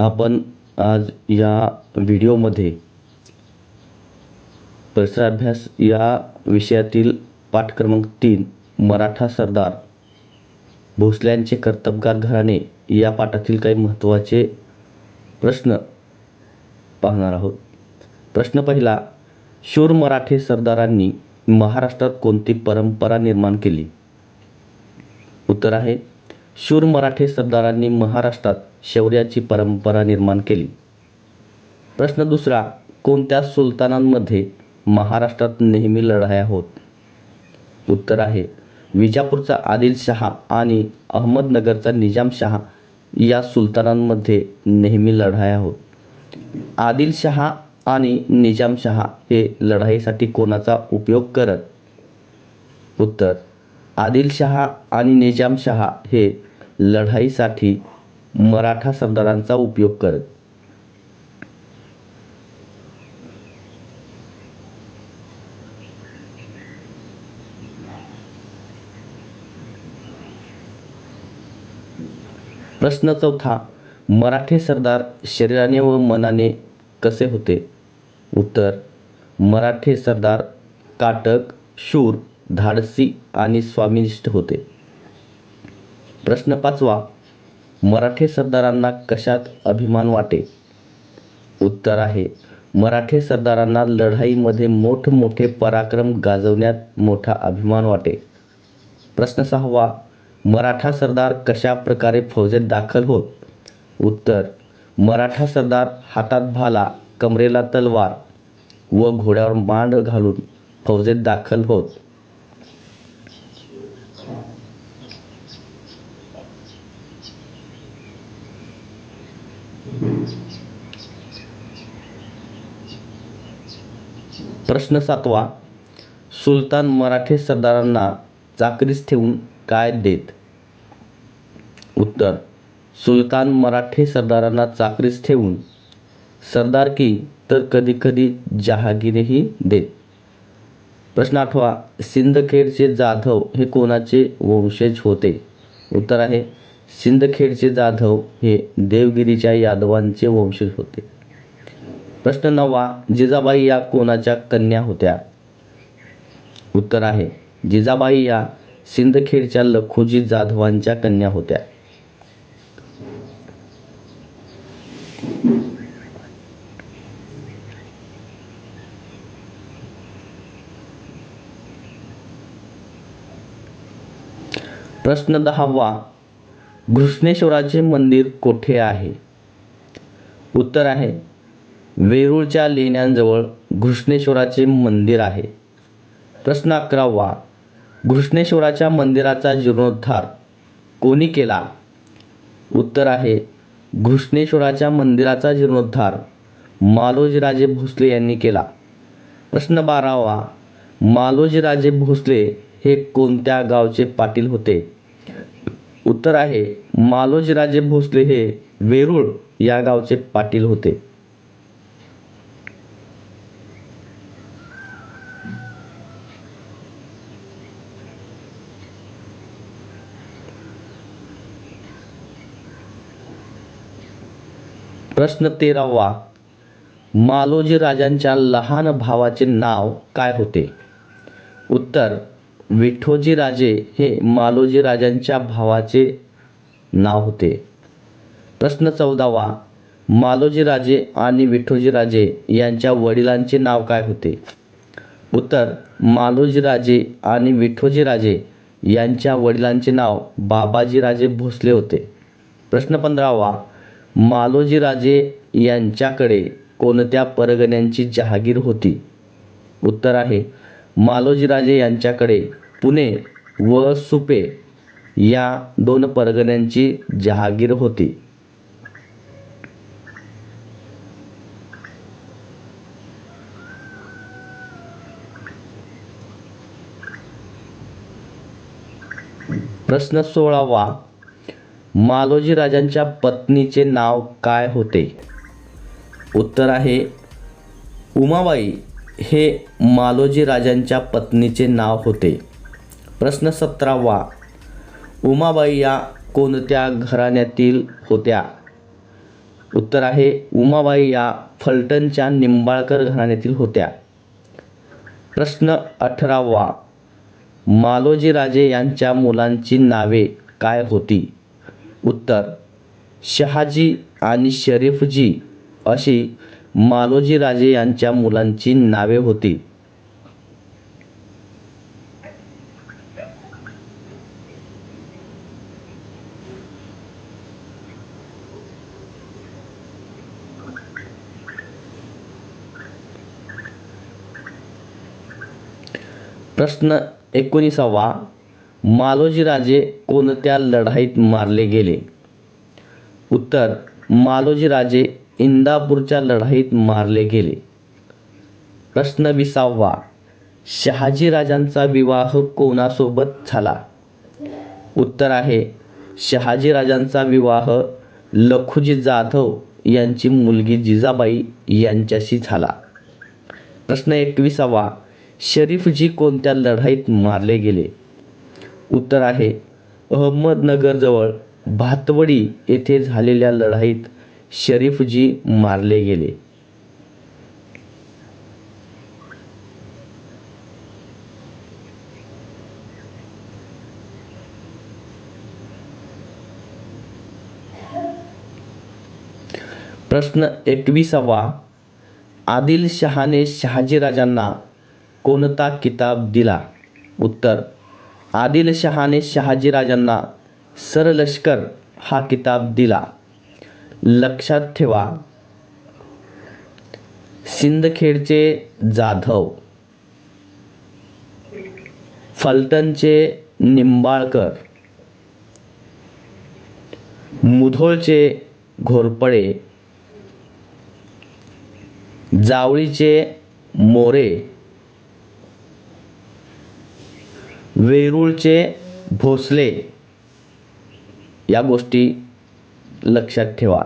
आपण आज या व्हिडिओमध्ये परिसराभ्यास या विषयातील पाठ क्रमांक तीन मराठा सरदार भोसल्यांचे कर्तबगार घराणे या पाठातील काही महत्त्वाचे प्रश्न पाहणार आहोत. प्रश्न पहिला शूर मराठे सरदारांनी महाराष्ट्रात कोणती परंपरा निर्माण केली? उत्तर आहे शूर मराठे सरदारांनी महाराष्ट्रात शौर्याची परंपरा निर्माण केली. प्रश्न दुसरा कोणत्या सुलतानांमध्ये महाराष्ट्रात नेहमी लढाया होत? उत्तर आहे विजापूरचा आदिलशहा आणि अहमदनगरचा निजामशहा या सुलतानांमध्ये नेहमी लढाया होत. आदिलशहा आणि निजामशहा हे लढाईसाठी कोणाचा उपयोग करत? उत्तर आदिलशहा आणि निजामशहा हे लढाईसाठी मराठा सरदारांचा उपयोग करत. प्रश्न चौथा मराठे सरदार शरीराने व मनाने कसे होते? उत्तर मराठे सरदार काटक शूर धाडसी आणि स्वामिनिष्ठ होते. प्रश्न पाचवा मराठे सरदारांना कशात अभिमान वाटे? उत्तर आहे मराठे सरदारांना लढाईमध्ये मोठमोठे पराक्रम गाजवण्यात मोठा अभिमान वाटे. प्रश्न सहावा मराठा सरदार कशा प्रकारे फौजेत दाखल होत? उत्तर मराठा सरदार हातात भाला कमरेला तलवार व घोड्यावर मांड घालून फौजेत दाखल होत. प्रश्न सातवा सुलतान मराठे सरदारांना चाकरीस ठेवून काय देत? उत्तर सुलतान मराठे सरदारांना चाकरीस ठेवून. सरदारकी तर कधीकधी जहागिरीही देत. प्रश्न आठवा सिंदखेडचे जाधव हे कोणाचे वंशज होते? उत्तर आहे सिंदखेडचे जाधव हे देवगिरीच्या यादवांचे वंशज होते. प्रश्न नववा जिजाबाई या कोणाच्या कन्या होत्या? उत्तर आहे जिजाबाई या सिंदखेडच्या लखोजी जाधवांच्या कन्या होत्या. प्रश्न दहावा घृष्णेश्वराचे मंदिर कोठे आहे? उत्तर आहे वेरूळच्या लेण्यांजवळ घृष्णेश्वराचे मंदिर आहे. प्रश्न अकरावा. घृष्णेश्वराच्या मंदिराचा जीर्णोद्धार कोणी केला? उत्तर आहे घृष्णेश्वराच्या मंदिराचा जीर्णोद्धार मालोजीराजे भोसले यांनी केला. प्रश्न बारावा. मालोजीराजे भोसले हे कोणत्या गावचे पाटील होते? उत्तर आहे मालोजीराजे भोसले हे वेरूळ या गावचे पाटील होते. प्रश्न तेरावा. मालोजी राजांच्या लहान भावाचे नाव काय होते? उत्तर विठोजी राजे हे मालोजी राजांच्या भावाचे नाव होते. प्रश्न चौदावा मालोजी राजे आणि विठोजी राजे यांच्या वडिलांचे नाव काय होते? उत्तर मालोजी राजे आणि विठोजी राजे यांच्या वडिलांचे नाव बाबाजी राजे भोसले होते. प्रश्न पंधरावा मालोजीराजे यांच्याकडे कोणत्या परगण्यांची जहागीर होती? उत्तर आहे मालोजीराजे यांच्याकडे पुणे व सुपे या दोन परगण्यांची जहागीर होती. प्रश्न सोळावा मालोजी राजांच्या पत्नीचे नाव काय होते? उत्तर आहे उमाबाई हे मालोजी राजांच्या पत्नीचे नाव होते. प्रश्न सतरावा उमाबाई या कोणत्या घराण्यातील होत्या? उत्तर आहे उमाबाई या फलटणच्या निंबाळकर घराण्यातील होत्या. प्रश्न अठरावा मालोजी राजे यांच्या मुलांची नावे काय होती? उत्तर शहाजी आणि शरीफजी अशी मालोजी राजे यांच्या मुलांची नावे होती. प्रश्न एकोणीसावा. मालोजीराजे कोणत्या लढाईत मारले गेले? उत्तर मालोजीराजे इंदापूरच्या लढाईत मारले गेले. प्रश्न विसावा शहाजी राजांचा विवाह कोणासोबत झाला? उत्तर आहे शहाजी राजांचा विवाह लखुजी जाधव यांची मुलगी जिजाबाई यांच्याशी झाला. प्रश्न एकविसावा शरीफजी कोणत्या लढाईत मारले गेले? उत्तर आहे. अहमदनगरजवळ भातवडी येथे झालेल्या लढाईत शरीफजी मारले गेले. प्रश्न एकविसावा. आदिलशहाने शहाजीराजांना कोणता किताब दिला? उत्तर आदिलशहाने शहाजीराजांना सरलष्कर हा किताब दिला. लक्षात ठेवा सिंदखेडचे जाधव फलटणचे निंबाळकर मुधोळचे घोरपडे जावळीचे मोरे वेरूळचे भोसले या गोष्टी लक्षात ठेवा.